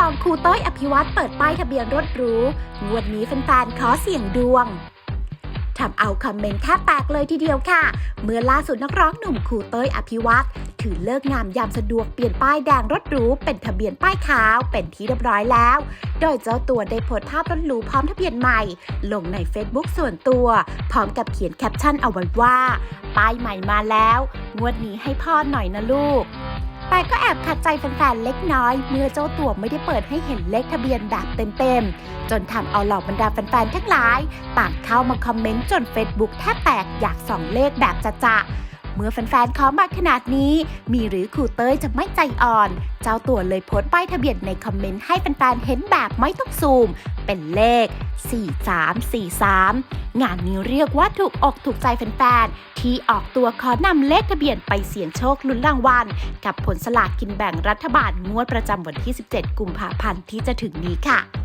2ครูเต้ยอภิวัตรเปิดป้ายทะเบียนรถหรูงวดนี้แฟนๆขอเสี่ยงดวงทำเอาคอมเมนต์แทบแตกเลยทีเดียวค่ะ เมื่อล่าสุดนักร้องหนุ่มครูเต้ยอภิวัตรถือเลิกงามยามสะดวกเปลี่ยนป้ายแดงรถหรูเป็นทะเบียนป้ายขาวเป็นที่เรียบร้อยแล้ว โดยเจ้าตัวได้โพสต์ภาพรถหรูพร้อมทะเบียนใหม่ ลงใน Facebook ส่วนตัว พร้อมกับเขียนแคปชั่นเอาไว้ว่า ป้ายใหม่มาแล้ว งวดนี้ให้พ่อหน่อยนะลูก แต่ก็แอบขัดใจแฟนๆเล็กน้อย เมื่อเจ้าตัวไม่ได้เปิดให้เห็นเลขทะเบียนแบบเต็มๆ จนทำเอาเหล่าบรรดาแฟนๆทั้งหลายต่างเข้ามาคอมเมนต์จน Facebook แทบแตกอยากส่องเลขแบบจะๆ เมื่อแฟนๆขอมาขนาดนี้ มีหรือครูเต้ยจะไม่ใจอ่อน เจ้าตัวเลยโพสต์ป้ายทะเบียนในคอมเมนต์ให้แฟนๆเห็นแบบไม่ต้องซูม เป็นเลข 4343 งานนี้เรียกว่าถูกอกถูกใจแฟนๆที่ออกตัวขอนำเลขทะเบียนไปเสี่ยงโชคลุ้นรางวัล กับผลสลากกินแบ่งรัฐบาลงวดประจำวันที่ 17 กุมภาพันธ์ที่จะถึงนี้ค่ะ